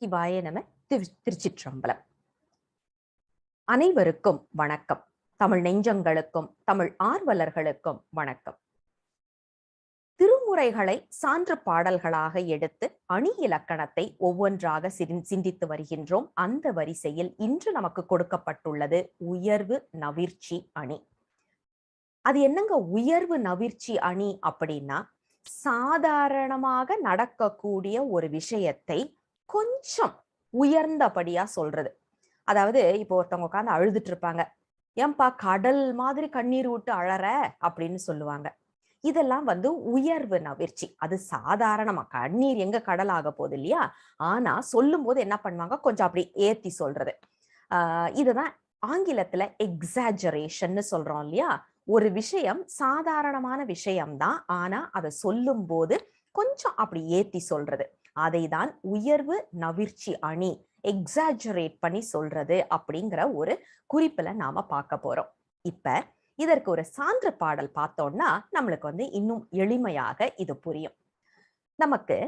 சிவாய நம திரு திருச்சிற்றம்பலம் அனைவருக்கும் வணக்கம். தமிழ் நெஞ்சங்களுக்கும் தமிழ் ஆர்வலர்களுக்கும் வணக்கம். திருமுறைகளை சான்று பாடல்களாக எடுத்து அணி இலக்கணத்தை ஒவ்வொன்றாக சிந்தித்து வருகின்றோம். அந்த வரிசையில் இன்று நமக்கு கொடுக்கப்பட்டுள்ளது உயர்வு நவிர்ச்சி அணி. அது என்னங்க உயர்வு நவிர்ச்சி அணி அப்படின்னா சாதாரணமாக நடக்கக்கூடிய ஒரு விஷயத்தை கொஞ்சம் உயர்ந்தபடியா சொல்றது. அதாவது இப்போ ஒருத்தவங்க உட்காந்து அழுதுட்டு இருப்பாங்க. ஏன்பா கடல் மாதிரி கண்ணீர் விட்டு அழற? அப்படின்னு சொல்லுவாங்க. இதெல்லாம் வந்து உயர்வு நவிர்ச்சி. அது சாதாரணமா. கண்ணீர் எங்க கடல் ஆக போகுது இல்லையா? ஆனா சொல்லும் போது என்ன பண்ணுவாங்க? கொஞ்சம் அப்படி ஏத்தி சொல்றது. ஆஹ் இதுதான் ஆங்கிலத்துல எக்ஸாஜரேஷன்னு சொல்றோம் இல்லையா? ஒரு விஷயம் சாதாரணமான விஷயம்தான். ஆனா அதை சொல்லும் போது கொஞ்சம் அப்படி ஏத்தி சொல்றது. அதை தான் உயர்வு நவிர்ச்சி அணி எக்ஸாஜரேட் பண்ணி சொல்றது அப்படிங்கிற ஒரு குறிப்புல நாம பார்க்க போறோம். இப்ப இதற்கு ஒரு சான்று பாடல் பார்த்தோம்னா நம்மளுக்கு வந்து இன்னும் எளிமையாக இது புரியும். நமக்கு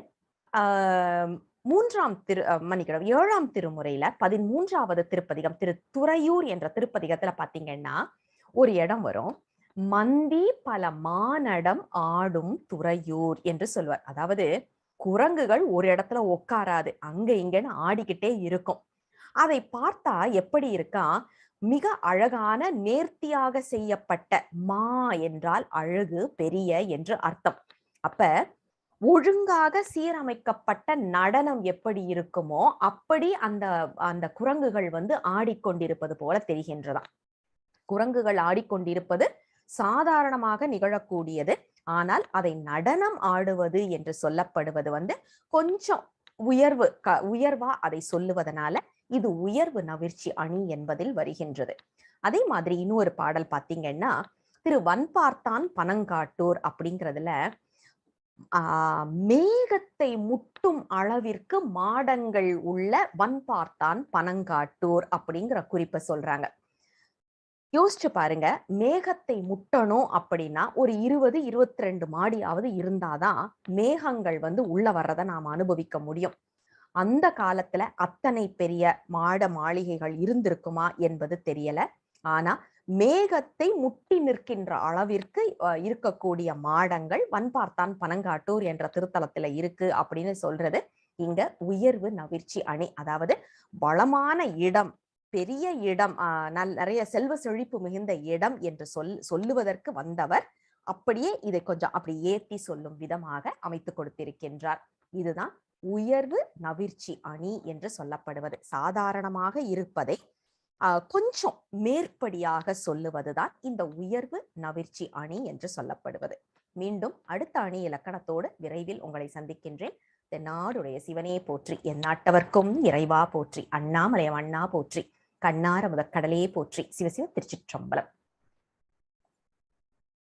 மூன்றாம் திரு மன்னிக்கிறோம் ஏழாம் திருமுறையில பதிமூன்றாவது திருப்பதிகம் திரு துறையூர் என்ற திருப்பதிகத்துல பாத்தீங்கன்னா ஒரு இடம் வரும். மந்தி பல மானடம் ஆடும் துறையூர் என்று சொல்வார். அதாவது குரங்குகள் ஒரு இடத்துல உட்காராது அங்க இங்கன்னு ஆடிக்கிட்டே இருக்கும். அதை பார்த்தா எப்படி இருக்கா? மிக அழகான நேர்த்தியாக செய்யப்பட்ட மா என்றால் அழகு பெரிய என்று அர்த்தம். அப்ப ஒழுங்காக சீரமைக்கப்பட்ட நடனம் எப்படி இருக்குமோ அப்படி அந்த அந்த குரங்குகள் வந்து ஆடிக்கொண்டிருப்பது போல தெரிகின்றதாம். குரங்குகள் ஆடிக்கொண்டிருப்பது சாதாரணமாக நிகழக்கூடியது. ஆனால் அதை நடனம் ஆடுவது என்று சொல்லப்படுவது வந்து கொஞ்சம் உயர்வு க உயர்வா அதை சொல்லுவதனால இது உயர்வு நவிர்ச்சி அணி என்பதில் வருகின்றது. அதே மாதிரி இன்னொரு பாடல் பாத்தீங்கன்னா திரு வன்பார்த்தான் பனங்காட்டூர் அப்படிங்கிறதுல ஆஹ் மேகத்தை முட்டும் அளவிற்கு மாடங்கள் உள்ள வன்பார்த்தான் பனங்காட்டூர் அப்படிங்கிற குறிப்பை சொல்றாங்க. யோசிச்சு பாருங்க. மேகத்தை முட்டணும் அப்படின்னா ஒரு இருபது இருபத்தி ரெண்டு மாடியாவது இருந்தாதான் மேகங்கள் வந்து உள்ள வர்றதை நாம் அனுபவிக்க முடியும். அந்த காலத்துல அத்தனை பெரிய மாட மாளிகைகள் இருந்திருக்குமா என்பது தெரியல. ஆனா மேகத்தை முட்டி நிற்கின்ற அளவிற்கு இருக்கக்கூடிய மாடங்கள் வன்பார்த்தான் பனங்காட்டூர் என்ற திருத்தலத்துல இருக்கு அப்படின்னு சொல்றது. இங்க உயர்வு நவிர்ச்சி அணி அதாவது வளமான இடம் பெரிய இடம் ஆஹ் நல் நிறைய செல்வ செழிப்பு மிகுந்த இடம் என்று சொல் சொல்லுவதற்கு வந்தவர் அப்படியே இதை கொஞ்சம் அப்படி ஏற்றி சொல்லும் விதமாக அமைத்து கொடுத்திருக்கின்றார். இதுதான் உயர்வு நவிர்ச்சி அணி என்று சொல்லப்படுவது. சாதாரணமாக இருப்பதை கொஞ்சம் மேற்படியாக சொல்லுவதுதான் இந்த உயர்வு நவிர்ச்சி அணி என்று சொல்லப்படுவது. மீண்டும் அடுத்த அணி இலக்கணத்தோடு விரைவில் உங்களை சந்திக்கின்றேன். தென்னாடுடைய சிவனே போற்றி என் நாட்டவர்க்கும் இறைவா போற்றி அண்ணாமலையம் அண்ணா போற்றி. கண்ணார முதற்கடலே போற்றி. சிவசிவ திருச்சிற்றம்பலம்.